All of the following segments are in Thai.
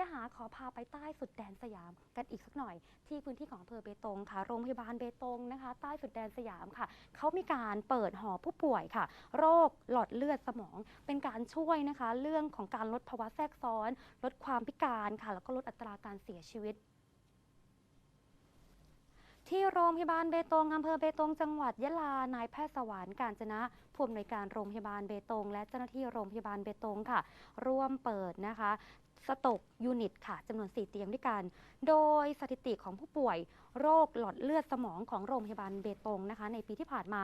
ยะหาขอพาไปใต้สุดแดนสยามกันอีกสักหน่อย ที่พื้นที่ของอำเภอเบตงค่ะ โรงพยาบาลเบตงนะคะ ใต้สุดแดนสยามค่ะ เขามีการเปิดหอผู้ป่วยค่ะ โรคหลอดเลือดสมอง เป็นการช่วยนะคะ เรื่องของการลดภาวะแทรกซ้อน ลดความพิการค่ะ แล้วก็ลดอัตราการเสียชีวิต โรงพยาบาลเบตงอำเภอเบตงจังหวัดยะลานายแพทย์สวรรค์การจนะผู้อำนวยการโรงพยาบาลเบตง และเจ้าหน้าที่โรงพยาบาลเบตงค่ะ ร่วมเปิดนะคะสตอกยูนิตค่ะจำนวน 4 เตียงด้วยกัน โดยสถิติของผู้ป่วย โรคหลอดเลือดสมองของโรงพยาบาลเบตงนะคะ ในปีที่ผ่านมา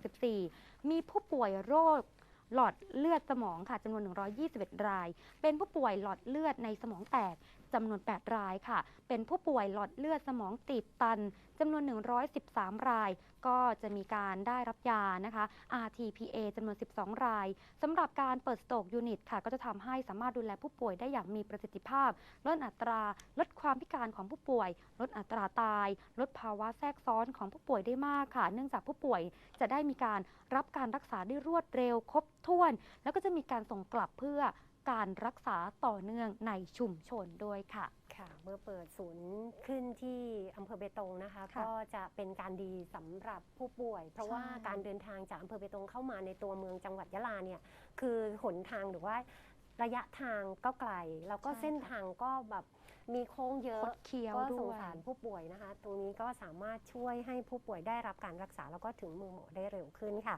2564 มีผู้ป่วยโรค หลอดเลือดสมองค่ะจำนวน 121 ราย เป็นผู้ป่วยหลอดเลือดในสมองแตกจำนวน 8 รายค่ะ เป็นผู้ป่วยหลอดเลือดสมองตีบตันจำนวน 113 ราย ก็จะมีการได้รับยานะคะ RTPA จำนวน 12 รายสำหรับการเปิดสโตกยูนิตค่ะ ก็จะทำให้สามารถดูแลผู้ป่วยได้อย่างมีประสิทธิภาพ ลดอัตรา ลดความพิการของผู้ป่วย ลดอัตราตาย ลดภาวะแทรกซ้อนของผู้ป่วยได้มากค่ะ เนื่องจากผู้ป่วยจะได้มีการรับการรักษาได้รวดเร็วครบถ้วน แล้วก็จะมีการส่งกลับเพื่อการรักษาต่อเนื่องในชุมชนด้วยค่ะ ค่ะ เมื่อเปิดศูนย์ขึ้นที่อำเภอเบตงนะคะ ค่ะก็จะเป็นการดีสำหรับผู้ป่วย เพราะว่าใช่ การเดินทางจากอำเภอเบตงเข้ามาในตัวเมืองจังหวัดยะลาเนี่ยคือหนทางหรือว่าระยะทางก็ไกล แล้วก็เส้นทางก็แบบมีโค้งเยอะคดเคี้ยวก็สด้งวย สารผู้ป่วยนะคะ ตรงนี้ก็สามารถช่วยให้ผู้ป่วยได้รับการรักษาแล้วก็ถึงมือหมอได้เร็วขึ้นค่ะ